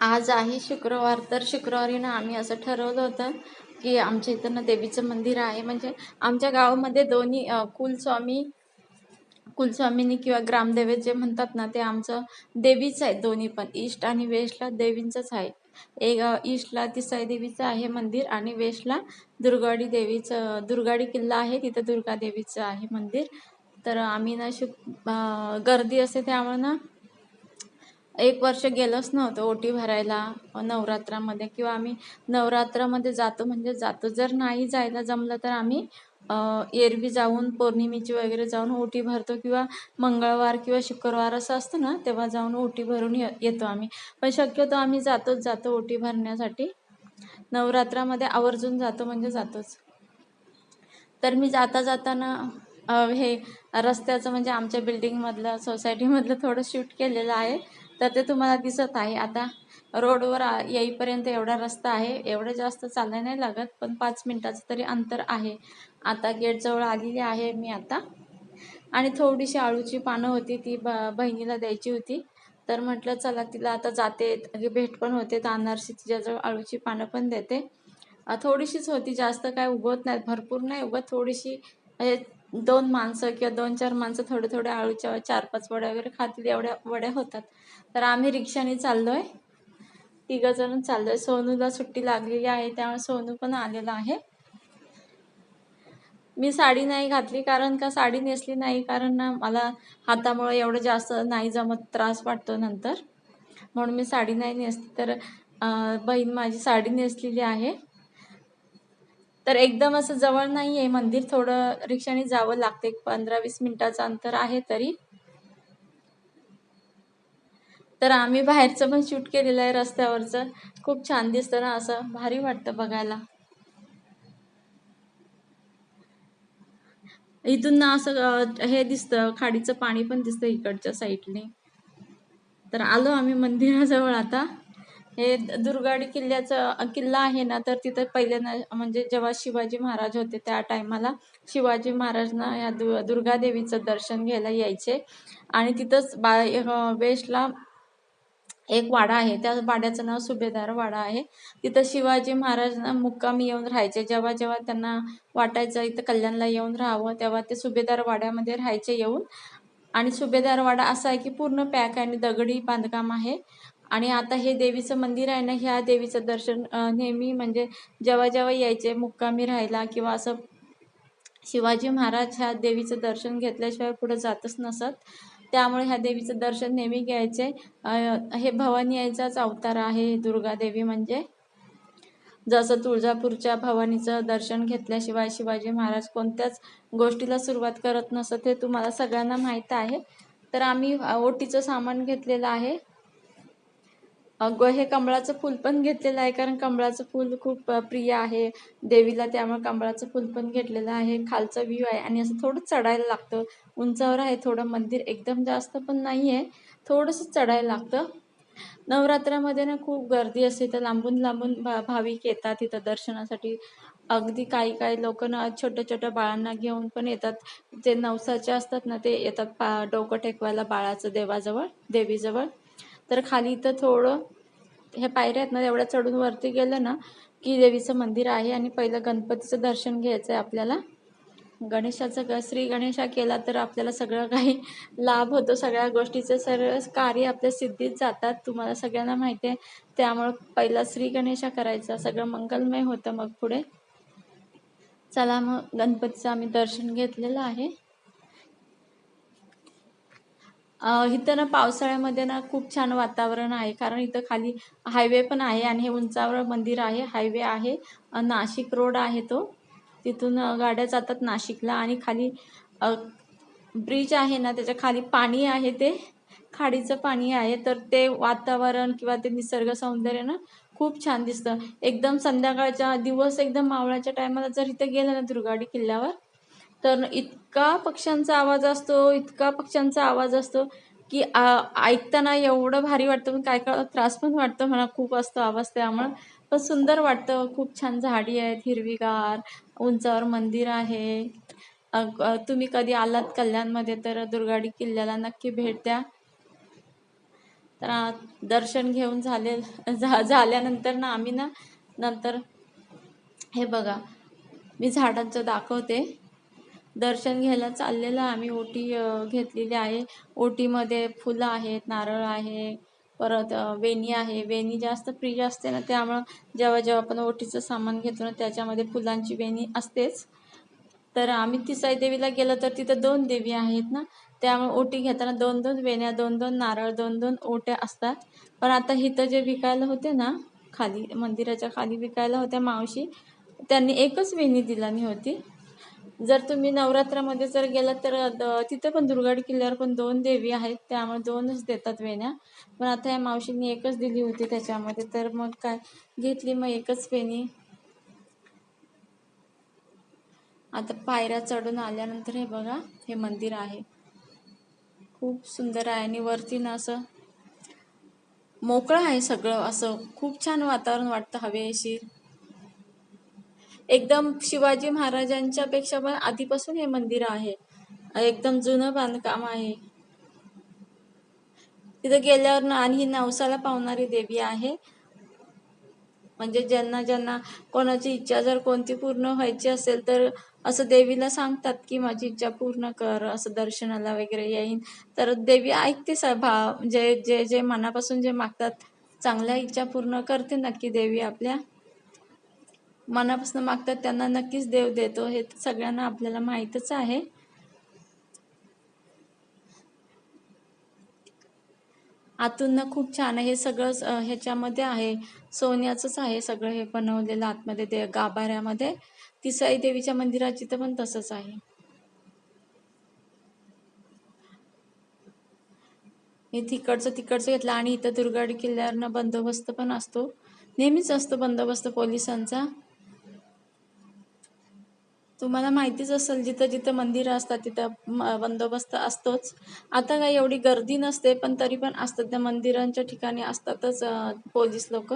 आज आहे शुक्रवार तर शुक्रवारी ना आम्ही असं ठरवलं होतं की आमच्या इथं ना देवीचं मंदिर आहे. म्हणजे आमच्या गावामध्ये दोन्ही कुलस्वामी कुलस्वामिनी किंवा ग्रामदेवत जे म्हणतात ना ते आमचं देवीच आहे दोन्ही पण. ईस्ट आणि वेस्टला देवींचंच आहे. एक ईस्टला तिसाई देवीचं आहे मंदिर आणि वेस्टला दुर्गाडी देवीचं दुर्गाडी किल्ला आहे तिथं दुर्गा देवीचं आहे मंदिर. तर आम्ही ना शुक गर्दी असते त्यामुळे ना एक वर्ष गेलोच नव्हतं ओटी भरायला नवरात्रामध्ये. किंवा आम्ही नवरात्रामध्ये जातो म्हणजे जातो. जर नाही जायला जमलं तर आम्ही एरवी जाऊन पौर्णिमेची वगैरे जाऊन ओटी भरतो. किंवा मंगळवार किंवा शुक्रवार असं असतं ना तेव्हा जाऊन ओटी भरून ये येतो आम्ही. पण शक्यतो आम्ही जातोच जातो ओटी भरण्यासाठी. नवरात्रामध्ये आवर्जून जातो म्हणजे जातोच. तर मी जाता जाताना हे रस्त्याचं म्हणजे आमच्या बिल्डिंगमधलं सोसायटीमधलं थोडं शूट केलेलं आहे. तर ते तुम्हाला दिसत आहे. आता रोडवर येईपर्यंत एवढा रस्ता आहे. एवढं जास्त चालायला नाही लागत पण पाच मिनिटाचं तरी अंतर आहे. आता गेटजवळ आलेली आहे मी आता. आणि थोडीशी आळूची पानं होती ती ब बहिणीला द्यायची होती. तर म्हटलं चला तिला आता जाते. भेट पण होते. तर अनारशी तिच्याजवळ आळूची पानं पण देते. थोडीशीच होती. जास्त काय उगवत नाहीत. भरपूर नाही उगत थोडीशी म्हणजे दोन माणसं किंवा दोन चार माणसं थोडे थोडे आळूच्या चार पाच वड्या वगैरे खातील एवढ्या वड्या होतात. तर आम्ही रिक्षाने चाललो आहे तिघं जण आहे सोनूला सुट्टी लागलेली आहे त्यामुळे सोनू पण आलेला आहे. मी साडी नाही घातली कारण का? साडी नेसली नाही कारण ना मला हातामुळे एवढं जास्त नाही जमत त्रास वाटतो नंतर. म्हणून मी साडी नाही नेसली. तर बहीण माझी साडी नेसलेली आहे. तर एकदम असं जवळ नाही आहे मंदिर थोडं रिक्षाने जावं लागतं एक पंधरा वीस मिनिटाचं अंतर आहे तरी. तर आम्ही बाहेरचं पण शूट केलेलं आहे रस्त्यावरचं. खूप छान दिसतं ना असं. भारी वाटतं बघायला. इथून ना असं हे दिसतं. खाडीचं पाणी पण दिसतं इकडच्या साईडने. तर आलो आम्ही मंदिराजवळ आता. हे दुर्गाडी किल्ल्याचं किल्ला आहे ना तर तिथं पहिल्यांदा म्हणजे जेव्हा शिवाजी महाराज होते त्या टायमाला शिवाजी महाराजना या दु दुर्गादेवीचं दर्शन घ्यायला यायचे. आणि तिथंच बा अ, वेस्टला एक वाडा आहे त्या वाड्याचं नाव सुभेदार वाडा आहे. तिथं शिवाजी महाराज मुक्कामी येऊन राहायचे. जेव्हा जेव्हा त्यांना वाटायचं इथं कल्याणला येऊन राहावं तेव्हा ते सुभेदार वाड्यामध्ये राहायचे येऊन. आणि सुभेदार वाडा असा आहे की पूर्ण पॅक आणि दगडी बांधकाम आहे. आणि आता हे देवीचं मंदिर आहे ना ह्या देवीचं दर्शन नेहमी म्हणजे जेव्हा जेव्हा यायचे मुक्कामी राहायला किंवा असं शिवाजी महाराज ह्या देवीचं दर्शन घेतल्याशिवाय पुढे जातच नसत. त्यामुळे ह्या देवीचं दर्शन नेहमी घ्यायचे. हे भवानी यायचाच अवतार आहे दुर्गा देवी म्हणजे. जसं तुळजापूरच्या भवानीचं दर्शन घेतल्याशिवाय शिवाजी महाराज कोणत्याच गोष्टीला सुरुवात करत नसत हे तुम्हाला सगळ्यांना माहीत आहे. तर आम्ही ओटीचं सामान घेतलेलं आहे. अगं हे कमळाचं फूल पण घेतलेलं आहे कारण कमळाचं फूल खूप प्रिय आहे. देवीला त्यामुळे कमळाचं फूल पण घेतलेलं आहे. खालचा व्ह्यू आहे आणि असं थोडं चढायला लागतं. उंचावर आहे थोडं मंदिर एकदम जास्त पण नाही आहे थोडंसं चढायला लागतं. नवरात्रामध्ये ना खूप गर्दी असते तर लांबून लांबून भा भाविक येतात तिथं दर्शनासाठी. अगदी काही काही लोक ना छोट्या छोट्या बाळांना घेऊन पण येतात. जे नवसाचे असतात ना ते येतात पा डोकं टेकवायला बाळाचं देवाजवळ देवीजवळ. तर खाली इथं थोडं हे पायऱ्या आहेत ना एवढ्या चढून वरती गेलं ना की देवीचं मंदिर आहे आणि पहिलं गणपतीचं दर्शन घ्यायचं आहे आपल्याला. गणेशाचं ग श्री गणेशा केला तर आपल्याला सगळं काही लाभ होतो. सगळ्या गोष्टीचे सर्व कार्य आपल्या सिद्धीत जातात. तुम्हाला सगळ्यांना माहिती आहे. त्यामुळं पहिला श्री गणेशा करायचा. सगळं मंगलमय होतं मग पुढे. चला मग गणपतीचं आम्ही दर्शन घेतलेलं आहे. इथं ना पावसाळ्यामध्ये ना खूप छान वातावरण आहे. कारण इथं खाली हायवे पण आहे आणि हे उंचावर मंदिर आहे. हायवे आहे. नाशिक रोड आहे तो. तिथून गाड्या जातात नाशिकला आणि खाली ब्रिज आहे ना त्याच्याखाली पाणी आहे ते. खाडीचं पाणी आहे. तर ते वातावरण किंवा ते निसर्ग सौंदर्य ना खूप छान दिसतं. एकदम संध्याकाळच्या दिवस एकदम मावळाच्या टायमाला जर इथं गेलं ना दुर्गाडी किल्ल्यावर तर इतका पक्ष्यांचा आवाज असतो इतका पक्ष्यांचा आवाज असतो की ऐकताना एवढं भारी वाटतं. पण काय काय त्रास पण वाटतो. म्हणा खूप असतो आवाज त्यामुळं. पण सुंदर वाटतं. खूप छान झाडी आहेत हिरवीगार उंचावर मंदिर आहे. तुम्ही कधी आलात कल्याणमध्ये तर दुर्गाडी किल्ल्याला नक्की भेट द्या. तर दर्शन घेऊन झाले झा झाल्यानंतर ना आम्ही ना नंतर हे बघा मी झाडांचं दाखवते. दर्शन घ्यायला चाललेलं आम्ही ओटी घेतलेली आहे. ओटीमध्ये फुलं आहेत नारळ आहे परत वेणी आहे. वेणी जास्त प्रिय असते ना त्यामुळं जेव्हा जेव्हा आपण ओटीचं सामान घेतो ना त्याच्यामध्ये फुलांची वेणी असतेच. तर आम्ही तिसाई देवीला गेलो तर तिथं दोन देवी आहेत ना त्यामुळे ओटी घेताना दोन दोन वेण्या दोन दोन नारळ दोन दोन ओट्या असतात. पण आता इथं जे विकायला होते ना खाली मंदिराच्या खाली विकायला होत्या मावशी त्यांनी एकच वेणी दिलानी होती जर तुम्ही नवरात्रामध्ये जर गेलात तर तिथं पण दुर्गाड किल्ल्यावर पण दोन देवी आहेत. त्यामुळे दोनच देतात वेण्या. पण आता या मावशींनी एकच दिली होती त्याच्यामध्ये. तर मग काय? घेतली मग एकच वेणी. आता पायऱ्या चढून आल्यानंतर हे बघा हे मंदिर आहे. खूप सुंदर आहे आणि वरती ना असं मोकळं आहे सगळं. असं खूप छान वातावरण वाटतं हवेशीर एकदम शिवाजी महाराजांच्या पेक्षा पण आधीपासून हे मंदिर आहे. एकदम जुनं बांधकाम आहे. तिथं गेल्यावर ना आणि ही नवसाला पावणारी देवी आहे. म्हणजे ज्यांना ज्यांना कोणाची इच्छा जर कोणती पूर्ण व्हायची असेल तर असं देवीला सांगतात की माझी इच्छा पूर्ण कर असं दर्शनाला वगैरे येईन. तर देवी ऐकते स भा जे जे जे मनापासून जे मागतात चांगल्या इच्छा पूर्ण करते नक्की देवी आपल्या. मनापासून मागतात त्यांना नक्कीच देव देतो. हे तर सगळ्यांना आपल्याला माहीतच आहे. आतून ना खूप छान आहे. हे सगळं ह्याच्यामध्ये आहे. सोन्याचंच आहे सगळं हे बनवलेलं आतमध्ये दे गाभाऱ्यामध्ये. तिसाई देवीच्या मंदिराची तर पण तसंच आहे. हे तिकडचं तिकडचं घेतलं आणि इथं दुर्गाड किल्ल्यावरनं बंदोबस्त पण असतो. नेहमीच असतो बंदोबस्त पोलिसांचा. तुम्हाला माहितीच असेल जिथं जिथं मंदिरं असतात तिथं बंदोबस्त असतोच. आता काय एवढी गर्दी नसते पण तरी पण असतात. त्या मंदिरांच्या ठिकाणी असतातच पोलीस लोक.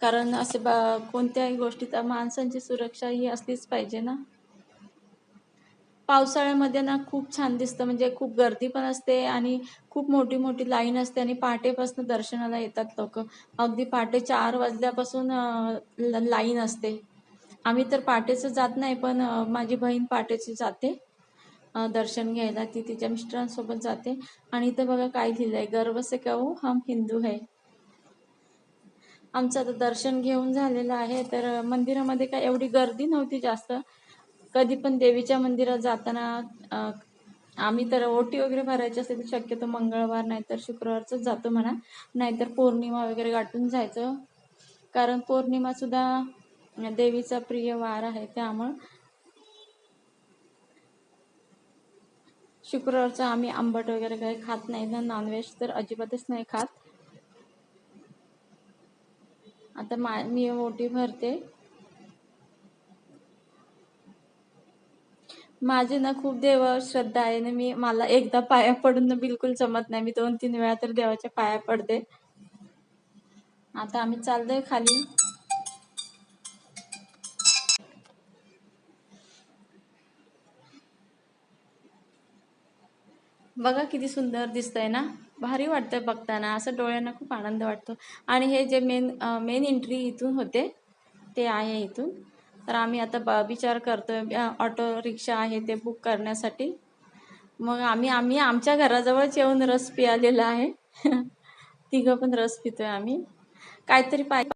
कारण असे बा कोणत्याही गोष्टीत माणसांची सुरक्षा ही असलीच पाहिजे ना. पावसाळ्यामध्ये ना खूप छान दिसतं म्हणजे खूप गर्दी पण असते आणि खूप मोठी मोठी लाईन असते आणि पहाटेपासून दर्शनाला येतात लोक. अगदी पहाटे चार वाजल्यापासून लाईन असते. आम्ही तर पहाटेचं जात नाही पण माझी बहीण पहाटेची जाते. दर्शन घ्यायला ती तिच्या मिस्टरांसोबत जाते. आणि इथं बघा काय लिहिलंय गर्व से कहू हम हिंदू है. आमचं आता दर्शन घेऊन झालेलं आहे तर मंदिरामध्ये काय एवढी गर्दी नव्हती जास्त. कधी पण देवीच्या मंदिरात जाताना आम्ही तर ओटी वगैरे भरायची असते तर शक्यतो मंगळवार नाहीतर शुक्रवारच जातो म्हणा. नाहीतर पौर्णिमा वगैरे गाठून जायचं. कारण पौर्णिमा सुद्धा म्हणजे देवीचा प्रिय वार आहे त्यामुळं शुक्रवारचं आम्ही आंबट वगैरे काही खात नाही ना नॉनव्हेज तर अजिबातच नाही खात. आता मा मी ओटी भरते. माझी ना खूप देवावर श्रद्धा आहे ना मी मला एकदा पाया पडून ना बिलकुल जमत नाही मी दोन तीन वेळा तर देवाच्या पाया पडते. आता आम्ही चाललोय खाली. बघा किती सुंदर दिसतंय ना? भारी वाटतं बघताना. असं डोळ्यांना खूप आनंद वाटतो. आणि हे जे मेन मेन एंट्री इथून होते ते आहे इथून. तर आम्ही आता ब विचार करतोय आहे ऑटो रिक्षा आहे ते बुक करण्यासाठी. मग आम्ही आम्ही आमच्या घराजवळच येऊन रस पियालेला आहे. तिघं पण रस पितोय आम्ही. काहीतरी पाहिजे